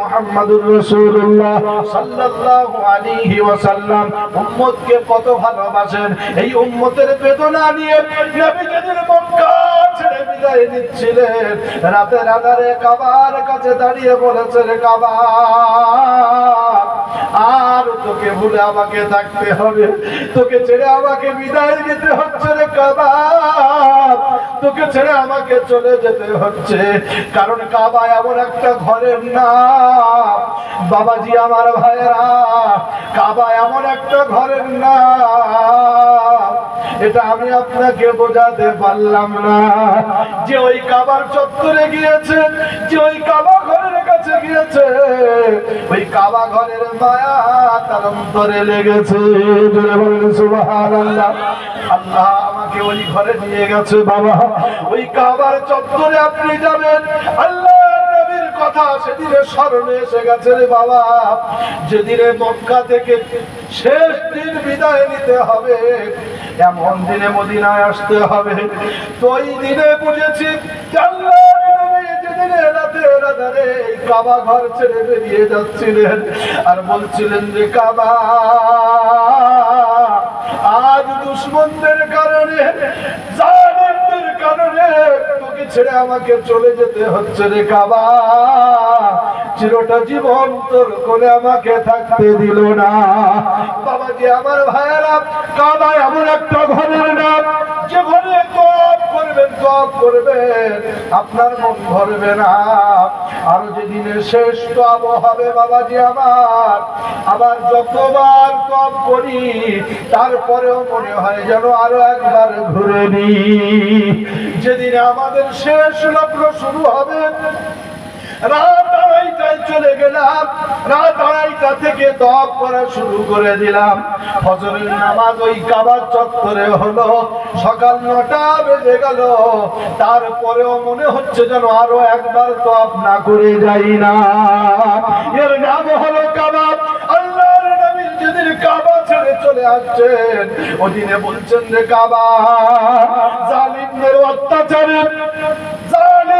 মুহাম্মাদুর রাসূলুল্লাহ সাল্লাল্লাহু আলাইহি ওয়াসাল্লাম। উম্মতকে কত ভালোবাসেন? এই উম্মতের বেদনা নিয়ে নবী মক্কা ছেড়ে বিদায় নিচ্ছিলেন, রাতের আধারে কাবার কাছে দাঁড়িয়ে বলেছেন কাবা আর তোকে ভুলে আমাকে থাকতে হবে। তোকে ছেড়ে আমাকে বিদায় নিতে হচ্ছে রে কাবা। তোকে ছেড়ে আমাকে চলে যেতে হচ্ছে। কারণ কাবা এমন একটা ঘরের নাম বাবাজি আমার ভাইরা কাবা এমন একটা ঘরের নাম এটা আমি আপনাকে বোঝাতে পারলাম না। যে ওই কাবার চত্বরে গিয়েছে, যে ওই কাবা ঘরের কাছে গিয়েছে। ওই কাবা ঘরের মায়া তার অন্তরে লেগেছে। আল্লাহ আমাকে ওই ঘরে নিয়ে গেছে, বাবা। ওই কাবার চত্বরে আপনি যাবেন। আল্লাহ কথা সেদিনে স্মরণে এসে গেছে রে বাবা। মক্কা থেকে শেষ দিন বিদায় নিতে হবে, এমন দিনে মদিনায় আসতে হবে। তো ওই দিনে বুঝেছি ঘর ছেড়ে বেরিয়ে যাচ্ছিলেন আর বলছিলেন যে কাবা, আজ দুশ্মনদের কারণে কারণে ছেড়ে আমাকে চলে যেতে হচ্ছে রে কাবা। চিরটা জীবন তোর কোলে আমাকে থাকতে দিল না। বাবাজি, আমার ভাইয়েরা কাবা এমন একটা ঘরের নাম, যে ঘরে করবেন তপ করবেন আপনার মন ভরবে না। আরও যেদিনে শেষ তপ হবে বাবাজি আমার। আবার যতবার তপ করি, তারপরেও মনে হয় যেন আরও একবার ঘুরে নি যেদিন আমাদের শেষ লগ্ন শুরু হবে, রাত আড়াইটায় চলে গেলাম। রাত আড়াইটা থেকে দপ করা শুরু করে দিলাম। ফজরের নামাজ ওই কাবার চত্বরে হলো। সকাল নটা বেজে গেল। তারপরেও মনে হচ্ছে যেন আরও একবার তপ না করে যাই না। এর নাম হলো কাবাব আল্লাহর নবীর যেদিন কাবা ছেড়ে চলে আসছেন, ওদিনে বলছেন যে কাবা, জালিমদের অত্যাচারে জালিমদের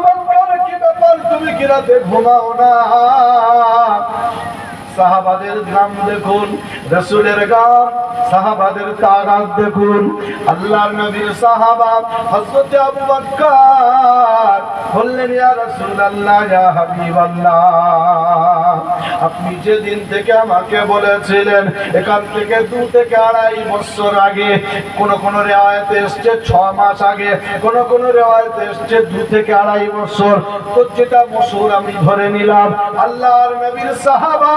তুমি কি রাতে ঘুমাও না। সাহাবাদের গ্রাম দেখুন, রসুলের গ্রাম সাহাবাদের তাগাত দেখুন। আল্লাহর নবীর সাহাবা হযরত আবু বকর বললেন, ইয়া ইয়া আপনি যেদিন থেকে আমাকে বলেছিলেন, এখান থেকে দু থেকে আড়াই বছর আগে, কোন কোন রেওয়ায়তে এসছে ছ মাস আগে, কোন কোন রেওয়ায়তে এসছে দু থেকে আড়াই বছর। তো যেটা মসুর আমি ধরে নিলাম, আল্লাহর নবীর সাহাবা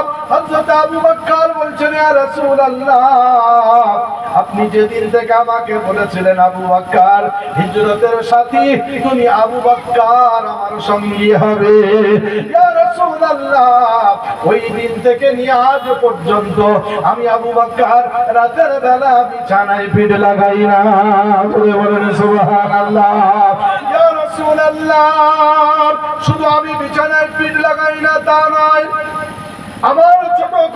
আপনি যেদিন থেকে আমাকে বলেছিলেন আবু হিজরতের তুমি আবু বকর আমার সঙ্গী হবে। আমি আবু বকর রাতের বেলা বিছানায় পিঠ লাগাই না। বলে বলেন ইয়া শুধু আমি বিছানায় পিঠ লাগাই না, তা নয়, আমার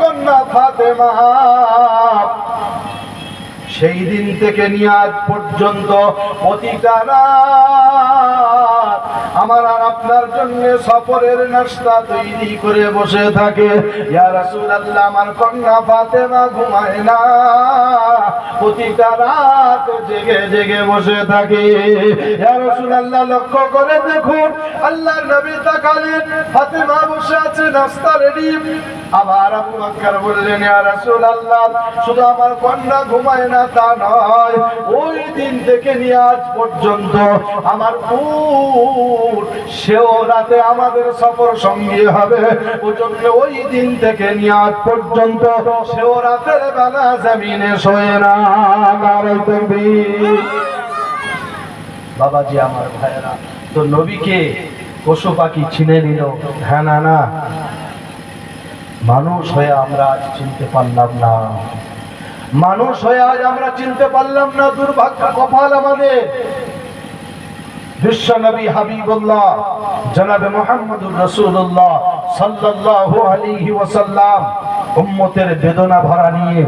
কন্যা ফাতেমা। সেই দিন থেকে নিয়ে আজ পর্যন্ত রাত আমার আর আপনার জন্য সফরের নাস্তা তৈরি করে বসে থাকে। ইয়া রাসূলুল্লাহ, আমার কন্যা ফাতেমা ঘুমায় না। প্রতিটা রাত জেগে জেগে বসে থাকে। ইয়া রাসূলুল্লাহ, লক্ষ্য করে দেখুন, আল্লাহর নবী তাকালেন, ফাতেমা বসে আছে, নাস্তা রেডি আবার আবু বকর বললেন, ইয়া রাসূলুল্লাহ, শুধু আমার কন্যা ঘুমায় না, তা নয়, ওই দিন থেকে নিয়ে আজ পর্যন্ত আমার পুর সেও রাতে আমাদের সফর সঙ্গী হবে। ওই দিন থেকে পর্যন্ত সেও রাতের বেলা না বাবাজি আমার ভাইয়েরা, তো নবীকে পশু পাখি ছিনে নিল। হ্যাঁ না না। মানুষ হয়ে আমরা আজ চিনতে পারলাম না। মানুষ হয়ে আজ আমরা চিনতে পারলাম না, দুর্ভাগ্য কপাল আমাদের। বিশ্বনবী হাবিবুল্লাহ জনাবে মোহাম্মদুর রসুল্লাহ সাল্লাল্লাহু আলাইহি ওয়াসাল্লাম। উম্মতের বেদনা ভরা নিয়ে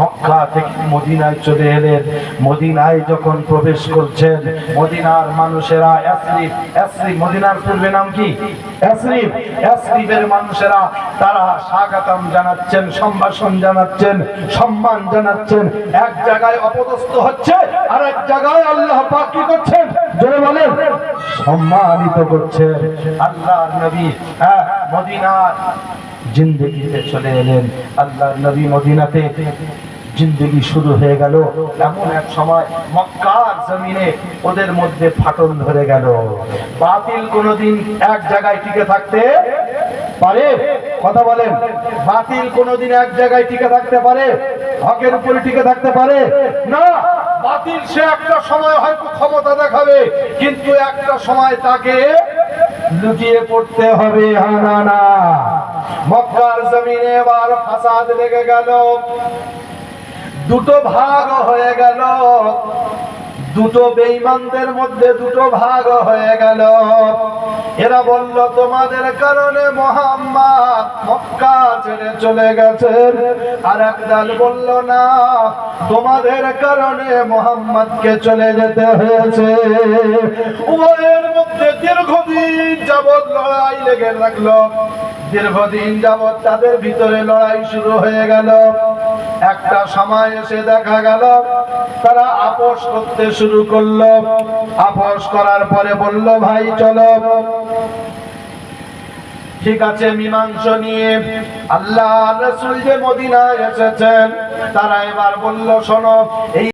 মক্কা থেকে মদিনায় চলে এলেন। মদিনায় যখন প্রবেশ করছেন, মদিনার মানুষেরা ইয়াসরিব ইয়াসরিব মদিনার পূর্বে নাম কি? ইয়াসরিব ইয়াসরিবের মানুষেরা তারা স্বাগতম জানাচ্ছেন, সম্ভাষণ জানাচ্ছেন, সম্মান জানাচ্ছেন। এক জায়গায় অপদস্থ হচ্ছে আর এক জায়গায় আল্লাহ পাক কি করছেন? জোরে বলেন, সম্মানিত করছেন। আল্লাহর নবী হ্যাঁ মদিনার জিন্দগিতে চলে এলেন। আল্লাহর নবী মদিনাতে জিন্দগি শুরু হয়ে গেল। এমন এক সময় মক্কার জমিনে ওদের মধ্যে ফাটল ধরে গেল। বাতিল কোনোদিন এক জায়গায় টিকে থাকতে পারে? কথা বলেন। বাতিল কোনোদিন এক জায়গায় টিকে থাকতে পারে? হকের উপরে টিকে থাকতে পারে? না, বাতিল সে একটা সময় হয়তো ক্ষমতা দেখাবে, কিন্তু একটা সময় তাকে লুকিয়ে পড়তে হবে। হানা না। মক্কার জমিনে এবার ফাসাদ লেগে গেল। দুটো ভাগ হয়ে গেল। দুটো বেঈমানদের মধ্যে দুটো ভাগ হয়ে গেল। এরা বলল, তোমাদের কারণে মোহাম্মদ মক্কা ছেড়ে চলে গেছেন আর একদল বলল, না, তোমাদের কারণে মোহাম্মদকে চলে যেতে হয়েছে। উভয়ের মধ্যে দীর্ঘদিন যাবৎ লড়াই লেগে লাগল দীর্ঘদিন যাবৎ তাদের ভিতরে লড়াই শুরু হয়ে গেল। একটা সময় এসে দেখা গেল, তারা আপোষ করতে শুরু করল। আপোষ করার পরে বলল, ভাই, চলো। ঠিক আছে, মীমাংস নিয়ে। আল্লাহ রসুল যে মদিনায় এসেছেন, তারা এবার বলল, শোনো, এই